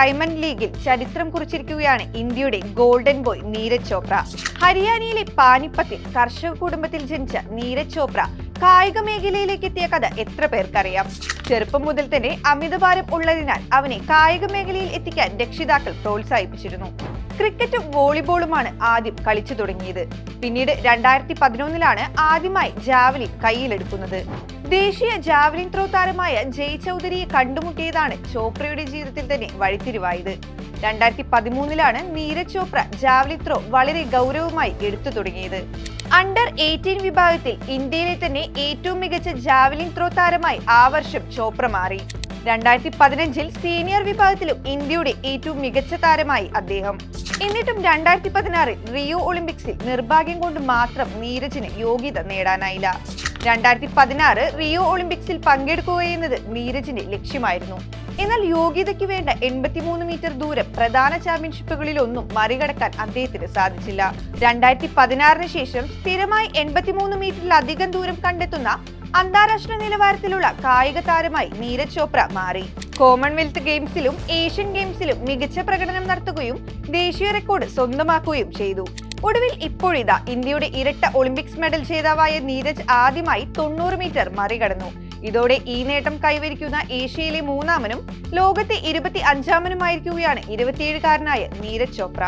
Diamond ലീഗിൽ ചരിത്രം കുറിച്ചിരിക്കുകയാണ് ഇന്ത്യയുടെ ഗോൾഡൻ ബോയ് നീരജ് ചോപ്ര. ഹരിയാനയിലെ പാനിപ്പത്തിൽ കർഷക കുടുംബത്തിൽ ജനിച്ച നീരജ് ചോപ്ര കായിക മേഖലയിലേക്ക് എത്തിയ കഥ എത്ര പേർക്കറിയാം? ചെറുപ്പം മുതൽ തന്നെ അമിതഭാരം ഉള്ളതിനാൽ അവനെ കായിക മേഖലയിൽ എത്തിക്കാൻ രക്ഷിതാക്കൾ പ്രോത്സാഹിപ്പിച്ചിരുന്നു. ക്രിക്കറ്റും വോളിബോളുമാണ് ആദ്യം കളിച്ചു തുടങ്ങിയത്. പിന്നീട് രണ്ടായിരത്തി പതിനൊന്നിലാണ് ആദ്യമായി ജാവലിൻ കയ്യിലെടുക്കുന്നത്. ദേശീയ ജാവലിൻ ത്രോ താരമായ ജയ് ചൗധരിയെ കണ്ടുമുട്ടിയതാണ് ചോപ്രയുടെ ജീവിതത്തിൽ തന്നെ വഴിത്തിരിവായത്. രണ്ടായിരത്തി പതിമൂന്നിലാണ് നീരജ് ചോപ്ര ജാവലിൻ ത്രോ വളരെ ഗൗരവമായി എടുത്തു തുടങ്ങിയത്. അണ്ടർ എയ്റ്റീൻ വിഭാഗത്തിൽ ഇന്ത്യയിലെ തന്നെ ഏറ്റവും മികച്ച ജാവലിൻ ത്രോ താരമായി ആ വർഷം ചോപ്ര മാറി. രണ്ടായിരത്തി പതിനഞ്ചിൽ സീനിയർ വിഭാഗത്തിലും ഇന്ത്യയുടെ ഏറ്റവും മികച്ച താരമായി അദ്ദേഹം. എന്നിട്ടും രണ്ടായിരത്തി പതിനാറിൽ റിയോ ഒളിമ്പിക്സിൽ നിർഭാഗ്യം കൊണ്ട് മാത്രം നീരജിന് യോഗ്യത നേടാനായില്ല. രണ്ടായിരത്തി പതിനാറ് റിയോ ഒളിമ്പിക്സിൽ പങ്കെടുക്കുകയെന്നത് നീരജിന്റെ ലക്ഷ്യമായിരുന്നു. എന്നാൽ യോഗ്യതയ്ക്ക് വേണ്ട എൺപത്തിമൂന്ന് മീറ്റർ ദൂരം പ്രധാന ചാമ്പ്യൻഷിപ്പുകളിലൊന്നും മറികടക്കാൻ അദ്ദേഹത്തിന് സാധിച്ചില്ല. രണ്ടായിരത്തി പതിനാറിന് ശേഷം സ്ഥിരമായി എൺപത്തിമൂന്ന് മീറ്ററിലധികം ദൂരം കണ്ടെത്തുന്ന അന്താരാഷ്ട്ര നിലവാരത്തിലുള്ള കായിക താരമായി നീരജ് ചോപ്ര മാറി. കോമൺവെൽത്ത് ഗെയിംസിലും ഏഷ്യൻ ഗെയിംസിലും മികച്ച പ്രകടനം നടത്തുകയും ദേശീയ റെക്കോർഡ് സ്വന്തമാക്കുകയും ചെയ്തു. ഒടുവിൽ ഇപ്പോഴിതാ ഇന്ത്യയുടെ ഇരട്ട ഒളിമ്പിക്സ് മെഡൽ ജേതാവായ നീരജ് ആദ്യമായി തൊണ്ണൂറ് മീറ്റർ മറികടന്നു. ഇതോടെ ഈ നേട്ടം കൈവരിക്കുന്ന ഏഷ്യയിലെ മൂന്നാമനും ലോകത്തെ ഇരുപത്തി അഞ്ചാമനുമായിരിക്കുകയാണ് ഇരുപത്തിയേഴുകാരനായ നീരജ് ചോപ്ര.